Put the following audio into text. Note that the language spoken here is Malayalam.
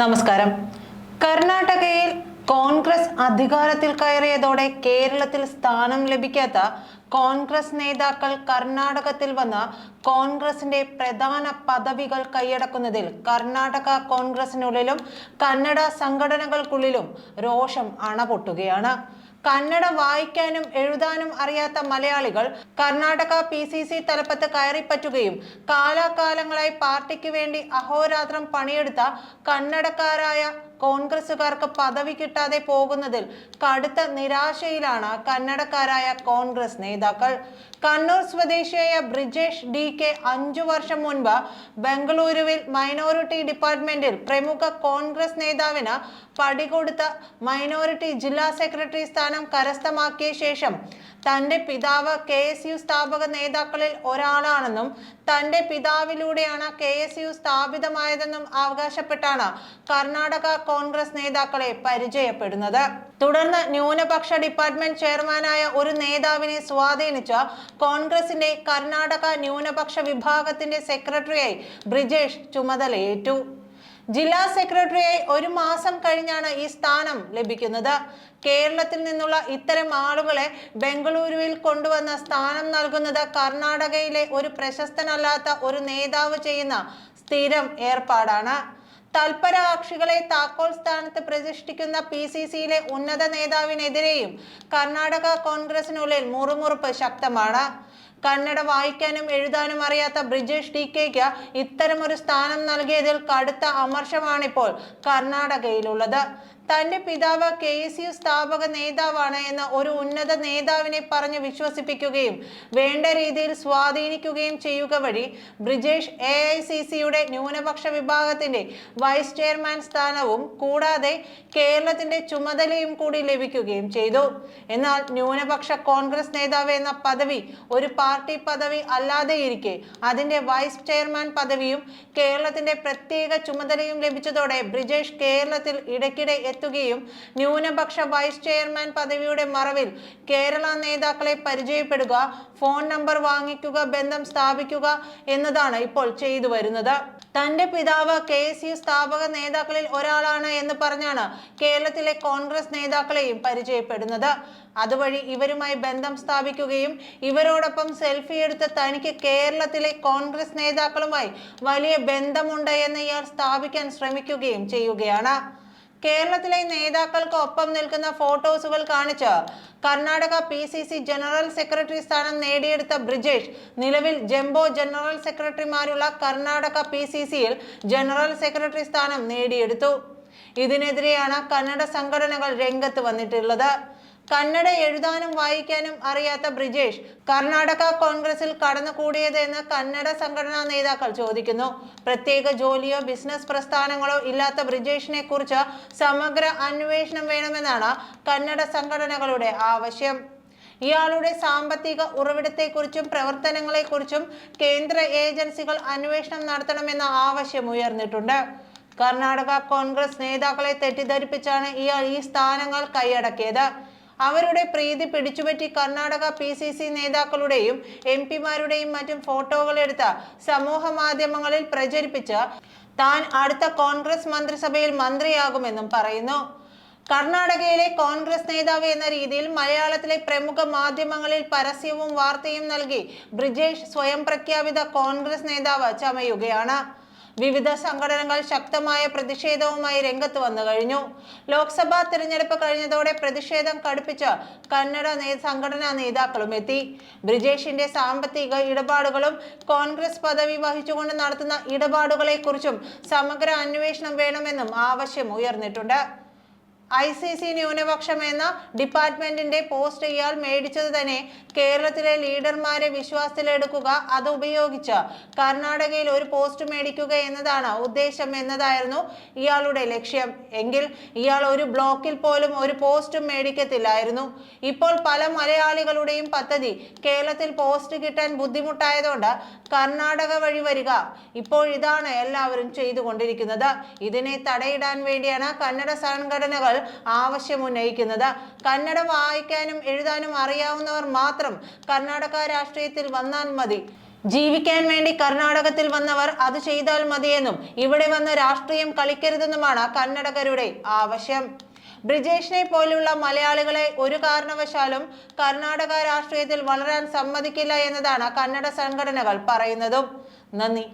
നമസ്കാരം. കർണാടകയിൽ കോൺഗ്രസ് അധികാരത്തിൽ കയറിയതോടെ കേരളത്തിൽ സ്ഥാനം ലഭിക്കാത്ത കോൺഗ്രസ് നേതാക്കൾ കർണാടകത്തിൽ വന്ന കോൺഗ്രസിന്റെ പ്രധാന പദവികൾ കൈയടക്കുന്നതിൽ കർണാടക കോൺഗ്രസിനുള്ളിലും കന്നഡ സംഘടനകൾക്കുള്ളിലും രോഷം അണപൊട്ടുകയാണ്. കന്നഡ വായിക്കാനും എഴുതാനും അറിയാത്ത മലയാളികൾ കർണാടക പി സി സി തലപ്പത്ത് കയറിപ്പറ്റുകയും കാലാകാലങ്ങളായി പാർട്ടിക്ക് വേണ്ടി അഹോരാത്രം പണിയെടുത്ത കന്നഡക്കാരായ കോൺഗ്രസുകാർക്ക് പദവി കിട്ടാതെ പോകുന്നതിൽ കടുത്ത നിരാശയിലാണ് കന്നഡക്കാരായ കോൺഗ്രസ് നേതാക്കൾ. കണ്ണൂർ സ്വദേശിയായ ബ്രിജേഷ് ഡി കെ അഞ്ചു വർഷം മുൻപ് ബംഗളൂരുവിൽ മൈനോറിറ്റി ഡിപ്പാർട്ട്മെന്റിൽ പ്രമുഖ കോൺഗ്രസ് നേതാവിന് പടികൊടുത്ത മൈനോറിറ്റി ജില്ലാ സെക്രട്ടറി സ്ഥാനം കരസ്ഥമാക്കിയ ശേഷം തന്റെ പിതാവ് കെ എസ് യു സ്ഥാപക നേതാക്കളിൽ ഒരാളാണെന്നും തന്റെ പിതാവിലൂടെയാണ് കെ എസ് യു സ്ഥാപിതമായതെന്നും അവകാശപ്പെട്ടാണ് കർണാടക കോൺഗ്രസ് നേതാക്കളെ പരിചയപ്പെടുന്നത്. തുടർന്ന് ന്യൂനപക്ഷ ഡിപ്പാർട്ട്മെന്റ് ചെയർമാനായ ഒരു നേതാവിനെ സ്വാധീനിച്ച കോൺഗ്രസിന്റെ കർണാടക ന്യൂനപക്ഷ വിഭാഗത്തിന്റെ സെക്രട്ടറിയായി ബ്രിജേഷ് ചുമതലയേറ്റു. ജില്ലാ സെക്രട്ടറിയായി ഒരു മാസം കഴിഞ്ഞാണ് ഈ സ്ഥാനം ലഭിക്കുന്നത്. കേരളത്തിൽ നിന്നുള്ള ഇത്തരം ആളുകളെ ബംഗളൂരുവിൽ കൊണ്ടുവന്ന സ്ഥാനം നൽകുന്നത് കർണാടകയിലെ ഒരു പ്രശസ്തനല്ലാത്ത ഒരു നേതാവ് ചെയ്യുന്ന സ്ഥിരം ഏർപ്പാടാണ്. തൽപരകക്ഷികളെ താക്കോൽ സ്ഥാനത്ത് പ്രതിഷ്ഠിക്കുന്ന പി സി സിയിലെ ഉന്നത നേതാവിനെതിരെയും കർണാടക കോൺഗ്രസിനുള്ളിൽ മുറുമുറുപ്പ് ശക്തമാണ്. കന്നഡ വായിക്കാനും എഴുതാനും അറിയാത്ത ബ്രിജേഷ് ഡി കെക്ക് ഇത്തരമൊരു സ്ഥാനം നൽകിയതിൽ കടുത്ത അമർഷമാണിപ്പോൾ കർണാടകയിലുള്ളത്. തന്റെ പിതാവ് കെ എസ് യു സ്ഥാപക നേതാവാണ് എന്ന ഒരു ഉന്നത നേതാവിനെ പറഞ്ഞ് വിശ്വസിപ്പിക്കുകയും വേണ്ട രീതിയിൽ സ്വാധീനിക്കുകയും ചെയ്യുക വഴി ബ്രിജേഷ് എ ഐ സി സിയുടെ ന്യൂനപക്ഷ വിഭാഗത്തിന്റെ വൈസ് ചെയർമാൻ സ്ഥാനവും കൂടാതെ കേരളത്തിന്റെ ചുമതലയും കൂടി ലഭിക്കുകയും ചെയ്തു. എന്നാൽ ന്യൂനപക്ഷ കോൺഗ്രസ് നേതാവ് എന്ന പദവി ഒരു പാർട്ടി പദവി അല്ലാതെ ഇരിക്കെ അതിന്റെ വൈസ് ചെയർമാൻ പദവിയും കേരളത്തിന്റെ പ്രത്യേക ചുമതലയും ലഭിച്ചതോടെ ബ്രിജേഷ് കേരളത്തിൽ ഇടയ്ക്കിടെ എത്തുകയും ന്യൂനപക്ഷ വൈസ് ചെയർമാൻ പദവിയുടെ മറവിൽ കേരള നേതാക്കളെ പരിചയപ്പെടുക ഫോൺ നമ്പർ വാങ്ങിക്കുക ബന്ധം സ്ഥാപിക്കുക എന്നതാണ് ഇപ്പോൾ ചെയ്തു വരുന്നത്. തന്റെ പിതാവ് കെ എസ് യു സ്ഥാപക നേതാക്കളിൽ ഒരാളാണ് എന്ന് പറഞ്ഞാണ് കേരളത്തിലെ കോൺഗ്രസ് നേതാക്കളെയും പരിചയപ്പെടുന്നത്. അതുവഴി ഇവരുമായി ബന്ധം സ്ഥാപിക്കുകയും ഇവരോടൊപ്പം സെൽഫി എടുത്ത് തനിക്ക് കേരളത്തിലെ കോൺഗ്രസ് നേതാക്കളുമായി വലിയ ബന്ധമുണ്ട് എന്ന് ഇയാൾ സ്ഥാപിക്കാൻ ശ്രമിക്കുകയും ചെയ്യുകയാണ്. കേരളത്തിലെ നേതാക്കൾക്ക് ഒപ്പം നിൽക്കുന്ന ഫോട്ടോസുകൾ കാണിച്ച് Karnataka P C C general secretary സ്ഥാനം നേടിയെടുത്ത ബ്രിജേഷ് നിലവിൽ ജംബോ ജനറൽ സെക്രട്ടറിമാരുള്ള കർണാടക പി സി സിയിൽ ജനറൽ സെക്രട്ടറി സ്ഥാനം നേടിയെടുത്തു. ഇതിനെതിരെയാണ് കന്നഡ സംഘടനകൾ രംഗത്ത് വന്നിട്ടുള്ളത്. കന്നഡ എഴുതാനും വായിക്കാനും അറിയാത്ത ബ്രിജേഷ് കർണാടക കോൺഗ്രസിൽ കടന്നുകൂടിയത് എന്ന് കന്നഡ സംഘടനാ നേതാക്കൾ ചോദിക്കുന്നു. പ്രത്യേക ജോലിയോ ബിസിനസ് പ്രസ്ഥാനങ്ങളോ ഇല്ലാത്ത ബ്രിജേഷിനെ കുറിച്ച് സമഗ്ര അന്വേഷണം വേണമെന്നാണ് കന്നഡ സംഘടനകളുടെ ആവശ്യം. ഇയാളുടെ സാമ്പത്തിക ഉറവിടത്തെക്കുറിച്ചും പ്രവർത്തനങ്ങളെക്കുറിച്ചും കേന്ദ്ര ഏജൻസികൾ അന്വേഷണം നടത്തണമെന്ന ആവശ്യം ഉയർന്നിട്ടുണ്ട്. കർണാടക കോൺഗ്രസ് നേതാക്കളെ തെറ്റിദ്ധരിപ്പിച്ചാണ് ഇയാൾ ഈ സ്ഥാനങ്ങൾ കൈയടക്കിയത്. അവരുടെ പ്രീതി പിടിച്ചുപറ്റി കർണാടക പി സി സി നേതാക്കളുടെയും എം പിമാരുടെയും മറ്റും ഫോട്ടോകൾ എടുത്ത് സമൂഹ മാധ്യമങ്ങളിൽ പ്രചരിപ്പിച്ച് താൻ അടുത്ത കോൺഗ്രസ് മന്ത്രിസഭയിൽ മന്ത്രിയാകുമെന്നും പറയുന്നു. കർണാടകയിലെ കോൺഗ്രസ് നേതാവ് എന്ന രീതിയിൽ മലയാളത്തിലെ പ്രമുഖ മാധ്യമങ്ങളിൽ പരസ്യവും വാർത്തയും നൽകി ബ്രിജേഷ് സ്വയം പ്രഖ്യാപിത കോൺഗ്രസ് നേതാവ് ചമയുകയാണ്. വിവിധ സംഘടനകൾ ശക്തമായ പ്രതിഷേധവുമായി രംഗത്ത് വന്നു കഴിഞ്ഞു. ലോക്സഭാ തിരഞ്ഞെടുപ്പ് കഴിഞ്ഞതോടെ പ്രതിഷേധം കടുപ്പിച്ച് കന്നഡ സംഘടനാ നേതാക്കളും എത്തി. ബ്രിജേഷിന്റെ സാമ്പത്തിക ഇടപാടുകളും കോൺഗ്രസ് പദവി വഹിച്ചുകൊണ്ട് നടത്തുന്ന ഇടപാടുകളെക്കുറിച്ചും സമഗ്ര അന്വേഷണം വേണമെന്നും ആവശ്യം ഉയർന്നിട്ടുണ്ട്. ഐ സി സി ന്യൂനപക്ഷം എന്ന ഡിപ്പാർട്ട്മെന്റിന്റെ പോസ്റ്റ് ഇയാൾ മേടിച്ചത് തന്നെ കേരളത്തിലെ ലീഡർമാരെ വിശ്വാസത്തിലെടുക്കുക അത് ഉപയോഗിച്ച് കർണാടകയിൽ ഒരു പോസ്റ്റ് മേടിക്കുക എന്നതാണ് ഉദ്ദേശം എന്നതായിരുന്നു ഇയാളുടെ ലക്ഷ്യം. എങ്കിൽ ഇയാൾ ഒരു ബ്ലോക്കിൽ പോലും ഒരു പോസ്റ്റും മേടിക്കത്തില്ലായിരുന്നു. ഇപ്പോൾ പല മലയാളികളുടെയും പദ്ധതി കേരളത്തിൽ പോസ്റ്റ് കിട്ടാൻ ബുദ്ധിമുട്ടായതുകൊണ്ട് കർണാടക വഴി വരിക. ഇപ്പോൾ ഇതാണ് എല്ലാവരും ചെയ്തുകൊണ്ടിരിക്കുന്നത്. ഇതിനെ തടയിടാൻ വേണ്ടിയാണ് കന്നഡ സംഘടനകൾ ആവശ്യമുന്നയിക്കുന്നത് കന്നഡ വായിക്കാനും എഴുതാനും അറിയാവുന്നവർ മാത്രം കർണാടക രാഷ്ട്രീയത്തിൽ വന്നാൽ മതി. ജീവിക്കാൻ വേണ്ടി കർണാടകത്തിൽ വന്നവർ അത് ചെയ്താൽ മതിയെന്നും ഇവിടെ വന്ന് രാഷ്ട്രീയം കളിക്കരുതെന്നുമാണ് കന്നഡകരുടെ ആവശ്യം. ബ്രിജേഷിനെ പോലുള്ള മലയാളികളെ ഒരു കാരണവശാലും കർണാടക രാഷ്ട്രീയത്തിൽ വളരാൻ സമ്മതിക്കില്ല എന്നതാണ് കന്നഡ സംഘടനകൾ പറയുന്നതും. നന്ദി.